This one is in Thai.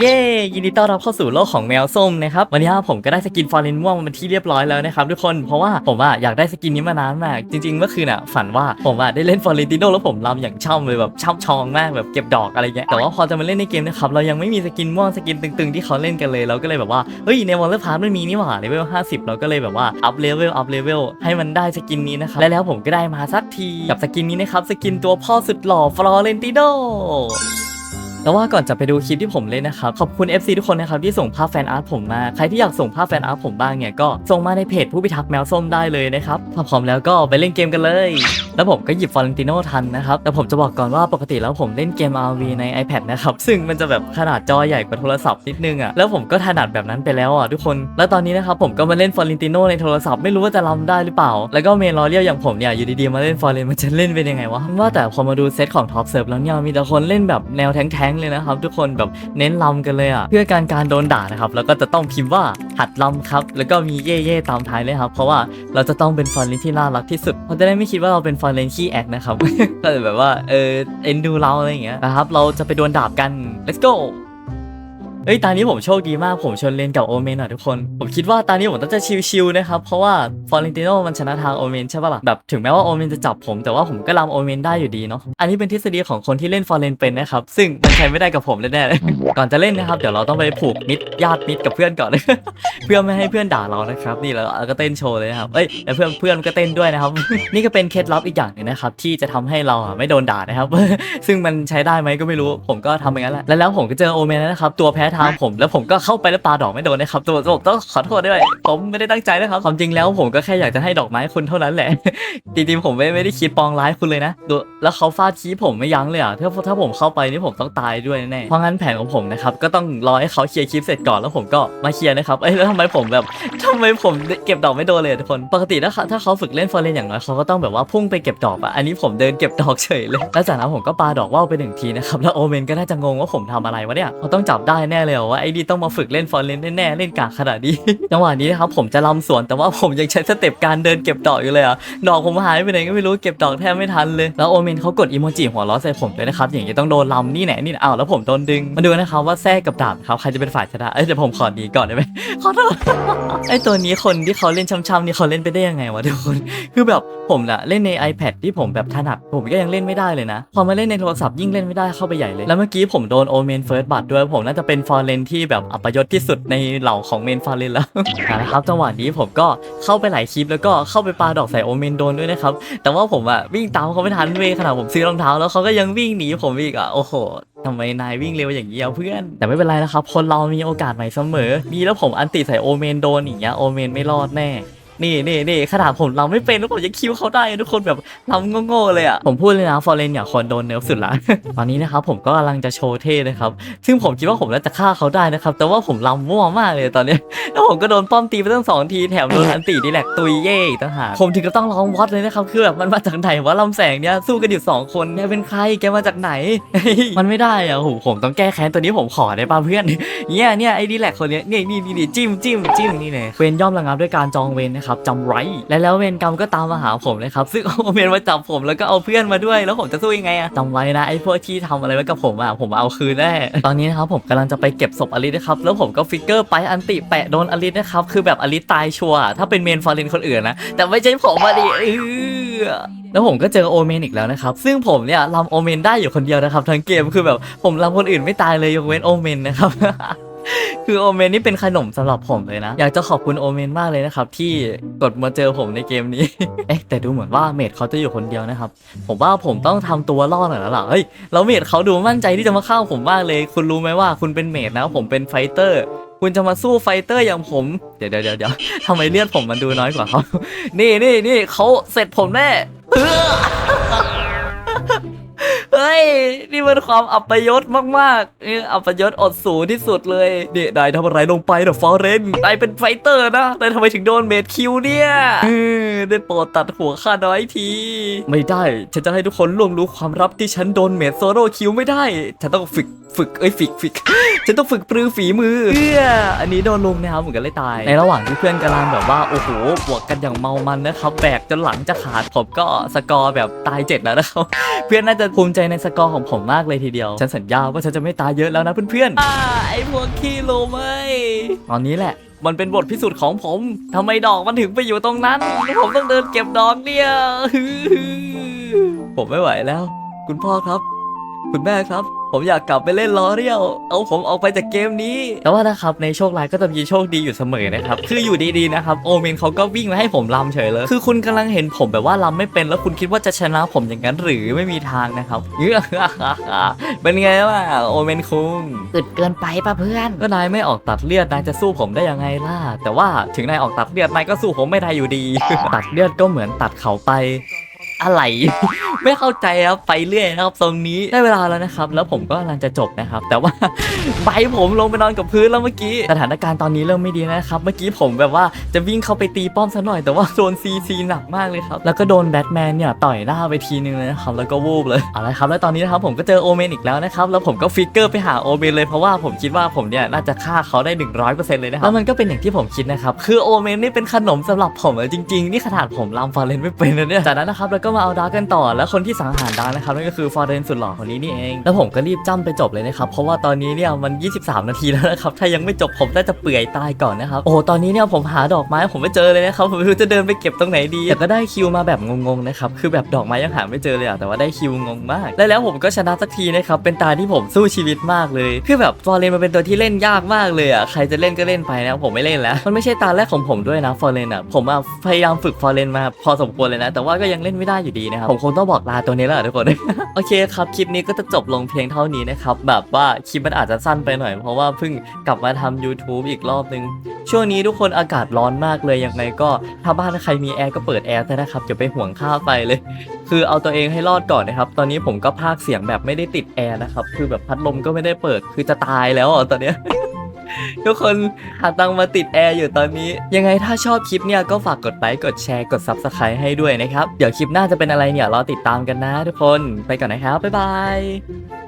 เย้ยินดีต้อนรับเข้าสู่โลกของแมวส้มนะครับวันนี้ผมก็ได้สกินฟอร์เรนม่วงมาเป็นที่เรียบร้อยแล้วนะครับทุกคนเพราะว่าผมอะอยากได้สกินนี้มานานมาก จริงๆเมื่อคืนอะฝันว่าผมอะได้เล่นฟอร์เรนติโนแล้วผมรำอย่างช่ำเลยแบบช่ำชองมากแบบเก็บดอกอะไรเงี้ยแต่ว่าพอจะมาเล่นในเกมนะครับเรายังไม่มีสกินม่วงสกินตึงๆที่เขาเล่นกันเลยเราก็เลยแบบว่าเฮ้ยในวอลเลอร์พาร์ทมันมีนี่หว่าเลเวล50 เราก็เลยแบบว่าอัพเลเวลอัพเลเวลให้มันได้สกินนี้นะครับและแล้วผมก็ได้มาสักทีกับสกินนี้นะครับสกินตัวพ่อสุดหล่อฟลอเรนติโน แต่ว่าก่อนจะไปดูคลิปที่ผมเล่นนะครับ ขอบคุณ FC ทุกคนนะครับที่ส่งภาพแฟนอาร์ตผมมา ใครที่อยากส่งภาพแฟนอาร์ตผมบ้างเนี่ยก็ส่งมาในเพจผู้พิทักษ์แมวส้มได้เลยนะครับถ้าพร้อมแล้วก็ไปเล่นเกมกันเลย แล้วผมก็หยิบฟอร์เรนติโนทันนะครับแต่ผมจะบอกก่อนว่าปกติแล้วผมเล่นเกม RV ใน iPad นะครับซึ่งมันจะแบบขนาดจอใหญ่กว่าโทรศัพท์นิดนึงอะแล้วผมก็ถนัดแบบนั้นไปแล้วอะทุกคน แล้วตอนนี้นะครับผมก็มาเล่นฟอร์เรนติโนในโทรศัพท์ไม่รู้ว่าจะรำได้หรือเปล่า แล้วก็เมนลอเรียลอย่างผมเนี่ยอยู่ดีๆมาเล่นฟอร์เรนมันจะเล่นเป็นยังไงวะว่าแต่พอมาดูเซตของท็อปเซิร์ฟแล้วเนี่ยมีแต่คนเล่นแบบแนวแท้งๆเลยนะครับ ทุกคนแบบเน้นลำกันเลยอะเพื่อการการโดนด่านะครับแล้วก็จะต้องพิมพ์ว่าหัดลำครับ แล้วก็มีเย่ๆตามท้ายเลยครับ เพราะว่าเราจะต้องเป็นฟอนเลนที่น่ารักที่สุดเขาจะได้ไม่คิดว่าเราเป็นฟอนเลนขี้แอคนะครับก็จะแบบว่าเออเอ็นดูเราอะไรอย่างเงี้ยนะครับเราจะไปโดนด่ากัน let's go เอ้ยตานี้ผมโชคดีมากผมชนเลนกับโอเมนอะทุกคน ผมคิดว่าตานี้ผมต้องจะชิวๆนะครับ เพราะว่าฟอร์เรนติโนมันชนะทางโอเมนใช่ปะล่ะแบบถึงแม้ว่าโอเมนจะจับผมแต่ว่าผมก็รำโอเมนได้อยู่ดีเนาะอันนี้เป็นทฤษฎีของคนที่เล่นฟอร์เรนเป็นนะครับซึ่งมันใช้ไม่ได้กับผมแน่ๆเลยก่อนจะเล่นนะครับเดี๋ยวเราต้องไปผูกมิตรญาติมิตรกับเพื่อนก่อน เพื่อไม่ให้เพื่อนด่าเรานะครับ นี่เราเราก็เต้นโชว์เลยครับเอ้ยแล้วเพื่อนเพื่อนก็เต้นด้วยนะครับ นี่ก็เป็นเคล็ดลับอีกอย่างหนึงนะครับที่จะทำให้เราไม่โดนด่านะครับ ซึ่งมันใช้ได้ไหมก็ไม่รู้ผมก็ทำอย่างนั้นแหละแล้วแล้วผมก็เจอโอเมนแล้วนะครับตัวแพ้ทางผม แล้วผมก็เข้าไปแล้วปาดอกไม่โดนนะครับตัวผมต้องขอโทษด้วย ผมไม่ได้ตั้งใจนะครับความจริงแล้วผมก็แค่อยากจะให้ดอกไม้คุณเท่านั้นแหละจริงๆผมไม่ไม่ได้คิดปองร้ายคุณเลยนะดูแล้วเขาฟาดชี้ผมไม่ยั้งเลยอะถ้าถ้าผมเข้าไปนี่ผมต้องตายด้วยแน่เพราะงั้นแผนของผมนะครับก็ต้องรอให้เขาเคลียร์คลิปเสร็จก่อนแล้วผมก็มาเคลียร์นะครับเอ้ยแล้วทำไมผมแบบทำไมผมเก็บดอกไม่โดนเลยทุกคนปกติถ้าถ้าเขาฝึกเล่นฟอร์เรนอย่างน้อยเขาก็ต้องแบบว่าพุ่งไปเก็บดอกอะอันนี้ผมเดินเก็บดอกเฉยเลยแล้วจากนั้นผมก็ปาดอกว่าวไปหนึ่งทีนะครับแล้วโอเมนก็น่าจะงงว่าผมทำอะไรวะเนี่ยเขาต้องจับได้แน่เลยเหรอว่าไอ้นี่ต้องมาฝึกเล่นฟอร์เรนแน่ๆเล่นกากขนาดนี้ จังหวะนี้นะครับผมจะลำสวนแต่ว่าผมยังใช้สเต็ปการเดินเก็บดอกอยู่เลยอะดอกผมหายไปไหนก็ไม่รู้เก็บดอกแทบไม่ทันเลยแล้วโอเมนเขากดอีโมจิหัวล้อใส่ผมด้วยนะครับอย่างนี้ต้องโดนลำนี่แหละนี่อ้าวแล้วผมโดนดึงมาดูนะครับว่าแทรกกับดาบครับใครจะเป็นฝ่ายชนะเอ้ยเดี๋ยวผมขอหนีก่อนได้ไหมขอโทษไอตัวนี้คนที่เขาเล่นช้ำๆนี่เขาเล่นไปได้ยังไงวะทุกคนคือแบบผมน่ะเล่นใน iPad ที่ผมแบบถนัดผมก็ยังเล่นไม่ได้เลยนะพอมาเล่นในโทรศัพท์ยิ่งเล่นไม่ได้เข้าไปใหญ่เลยแล้วเมื่อกี้ผมโดนโอเมนเฟิร์สบัตด้วยผมน่าจะเป็นฟอร์เรนที่แบบอัปยศที่สุดในเหล่าของเมนฟอร์เรนแล้วนะครับจังหวะนี้ผมก็เข้าไปหลายคลิปแล้วก็เข้าไปปาดอกใส่โอเมนโดนด้วยนะครับ แต่ว่าผมอะวิ่งตามเขาไม่ทันเวยขนาดผมซื้อรองเท้าแล้วเขาก็ยังวิ่งหนีผมอีกอะโอ้โหทำไมนายวิ่งเร็วอย่างนี้อะเพื่อน แต่ไม่เป็นไรนะครับ คนเรามีโอกาสใหม่เสมอนี่แล้วผมอันติใส่โอเมนโดนอย่างเงี้ยโอเมนไม่รอดแน่ นี่นี่นี่ขนาดผมเราไม่เป็นแล้วผมยังคิวเขาได้ทุกคนแบบทำโง่ๆเลยอะผมพูดเลยนะฟอร์เรนอย่าคนโดนเนิร์ฟสุดละ ตอนนี้นะครับผมก็กำลังจะโชว์เท่นะครับ ซึ่งผมคิดว่าผมน่าจะฆ่าเขาได้นะครับ แต่ว่าผมลำมั่วมากเลยตอนนี้แล้วผมก็โดนป้อมตีไปตั้งสองทีแถมโดนอันตีดีแหลกตุยเย่ต่างหากผมถึงก็ต้องลองวัดเลยนะครับคือแบบมันมาจากไหนวะลำแสงเนี่ยสู้กันอยู่สองคนแกเป็นใครแกมาจากไหน มันไม่ได้อะโหผมต้องแก้แค้นตัวนี้ผมขอได้ป่ะเพื่อนเนี่ยเนี่ยไอ้ดีแลกคนเนี้ยนี่นี่นี่นี่จิ้มจิ้มจิ้มนี่เลยเวนย่อมระงับด้วยการจองเวนนะครับจำไว้และแล้วเวนกรรมก็ตามมาหาผมเลยครับซึ่งเอาเวนมาจับผมแล้วก็เอาเพื่อนมาด้วย แล้วผมจะสู้ยังไงอะจำไว้นะไอ้พวกที่ทำอะไรไว้กับผมอะผมเอาคืนแน่ตอนนี้นะครับผมกำลังจะไปเก็บศพอลิสนะครับแล้วผมก็ฟิกเกอร์ไปอันติแปะโดนอลิสนะครับคือแบบอลิสตายชัวร์ถ้าเป็นเมนฟอร์เรนคนอื่นนะแต่ไม่ใช่ผมมาดิเออแล้วผมก็เจอโอเมนอีกแล้วนะครับ ซึ่งผมเนี่ยรำโอเมนได้อยู่คนเดียวนะครับทั้งเกมคือแบบผมรำคนอื่นไม่ตายเลยยกเว้นโอเมนนะครับ คือโอเมนนี่เป็นขนมสำหรับผมเลยนะ อยากจะขอบคุณโอเมนมากเลยนะครับ ที่กดมาเจอผมในเกมนี้ เอ๊ะแต่ดูเหมือนว่าเมดเขาจะอยู่คนเดียวนะครับ ผมว่าผมต้องทำตัวรอดหน่อยแล้วล่ะเฮ้ยแล้วเมดเขาดูมั่นใจที่จะมาเข้าผมมากเลย คุณรู้ไหมว่าคุณเป็นเมดนะ ผมเป็นไฟเตอร์ คุณจะมาสู้ไฟเตอร์อย่างผม เดี๋ยวเดี๋ยวเดี๋ยวทำไมเลือดผมมันดูน้อยกว่าเขานี่นี่นี่เขาเสร็จผมแน่ ย นี่มันความอัปยศมากๆนี่อัปยศอดสูที่สุดเลยนี่นายทำอะไรลงไปนะฟอร์เรนนายเป็นไฟเตอร์นะนายทำไมถึงโดนเมดคิวเนี่ยเออได้โปรดตัดหัวข้าน้อยที ไม่ได้ ฉันจะให้ทุกคนล่วงรู้ความลับที่ฉันโดนเมดโซโล่คิวไม่ได้ ฉันต้องฝึกฝึกเอ้ยฝึกฝึกฉันต้องฝึกปรือฝีมือเพื่ออันนี้โดนลุมนะครับเหมือนกันเลยตาย ในระหว่างที่เพื่อนกำลังแบบว่าโอ้โหบวกกันอย่างเมามันนะครับแบกจนหลังจะขาดผมก็สกอร์แบบตายเจ็ดแล้วนะครับเพื่อนน่าจะภูมิใจในสกอร์ของผมมากเลยทีเดียว ฉันสัญญาว่าฉันจะไม่ตายเยอะแล้วนะเพื่อนๆอ่าไอพวกขี้โลไม่ตอนนี้แหละ มันเป็นบทพิสูจน์ของผมทำไมดอกมันถึงไปอยู่ตรงนั้นแล้วผมต้องเดินเก็บดอกเนี่ยผมไม่ไหวแล้ว คุณพ่อครับ คุณแม่ครับ ผมอยากกลับไปเล่นล้อเรียว เอาผมออกไปจากเกมนี้ แต่ว่านะครับในโชคร้ายก็จะมีโชคดีอยู่เสมอนะครับ คืออยู่ดีๆนะครับ โอเมนเขาก็วิ่งมาให้ผมลำเฉยเลย คือคุณกำลังเห็นผมแบบว่าลำไม่เป็น แล้วคุณคิดว่าจะชนะผมอย่างนั้นหรือไม่มีทางนะครับเป็นไงล่ะโอเมนคุงอึดเกินไปป่ะเพื่อน ก็นายไม่ออกตัดเลือดนายจะสู้ผมได้ยังไงล่ะ แต่ว่าถึงนายออกตัดเลือดนายก็สู้ผมไม่ได้อยู่ดี ตัดเลือดก็เหมือนตัดเขาไป อะไร ไม่เข้าใจครับไปเรื่อยนะครับ ตรงนี้ได้เวลาแล้วนะครับ แล้วผมก็กำลังจะจบนะครับ แต่ว่าใบผมลงไปนอนกับพื้นแล้วเมื่อกี้สถานการณ์ตอนนี้เริ่มไม่ดีนะครับเมื่อกี้ผมแบบว่าจะวิ่งเข้าไปตีป้อมซะหน่อยแต่ว่าโดนซีซีหนักมากเลยครับแล้วก็โดนแบทแมนเนี่ยต่อยหน้าไปทีนึงเลยนะครับแล้วก็วูบเลยเอาละครับแล้วตอนนี้นะครับผมก็เจอโอเมนอีกแล้วนะครับแล้วผมก็ฟิกเกอร์ไปหาโอเมนเลยเพราะว่าผมคิดว่าผมเนี่ยน่าจะฆ่าเขาได้ 100%เลยนะครับแล้วมันก็เป็นอย่างที่ผมคิดนะครับคือโอเมนนี่เป็นขนมสำหรับผมจริงๆนี่ขนาดผมลำฟอร์เรนไม่เป็นนะเนี่ยจากนั้นนะครับแล้วก็็มาเอาดาร์กกันต่อ แล้วคนที่สังหารดาร์กนะครับนั่นก็คือฟอร์เรนสุดหล่อคนนี้นี่เอง แล้วผมก็รีบจ้ำไปจบเลยนะครับ เพราะว่าตอนนี้เนี่ยมัน 23 นาทีแล้วนะครับ ถ้ายังไม่จบผมน่าจะเปื่อยตายก่อนนะครับ โอ้ตอนนี้เนี่ยผมหาดอกไม้ผมไม่เจอเลยนะครับ ผมไม่รู้จะเดินไปเก็บตรงไหนดี แต่ก็ได้คิวมาแบบงงๆนะครับ คือแบบดอกไม้ยังหาไม่เจอเลยอะแต่ว่าได้คิวงงมาก และแล้วผมก็ชนะสักทีนะครับ เป็นตาที่ผมสู้ชีวิตมากเลย คือแบบฟอร์เรนมันเป็นตัวที่เล่นยากมากเลยอะใครจะเล่นก็เล่นไปนะ ผมไม่เล่นแล้ว มันไม่ใช่ตาแรกของผมด้วยนะฟอร์เรนอะผมพยายามฝึกฟอร์เรนมาพอสมควรเลยนะ แต่ว่าก็ยังเล่นไม่ได้อยู่ดีนะครับผมคงต้องบอกลาตัวนี้แล้วล่ะทุกคน โอเคครับคลิปนี้ก็จะจบลงเพียงเท่านี้นะครับแบบว่าคลิปมันอาจจะสั้นไปหน่อย เพราะว่าเพิ่งกลับมาทำ YouTube อีกรอบนึง ช่วงนี้ทุกคนอากาศร้อนมากเลยยังไงก็ถ้าบ้านใครมีแอร์ก็เปิดแอร์ซะนะครับอย่าไปห่วงค่าไฟเลย คือเอาตัวเองให้รอดก่อนนะครับตอนนี้ผมก็พากเสียงแบบไม่ได้ติดแอร์นะครับคือแบบพัดลมก็ไม่ได้เปิดคือจะตายแล้วอะตอนเนี้ย ทุกคนหาตังมาติดแอร์อยู่ตอนนี้ ยังไงถ้าชอบคลิปเนี่ยก็ฝากกดไลค์กดแชร์กด Subscribe ให้ด้วยนะครับ เดี๋ยวคลิปหน้าจะเป็นอะไรเนี่ยรอติดตามกันนะทุกคนไปก่อนนะครับ บ๊ายบาย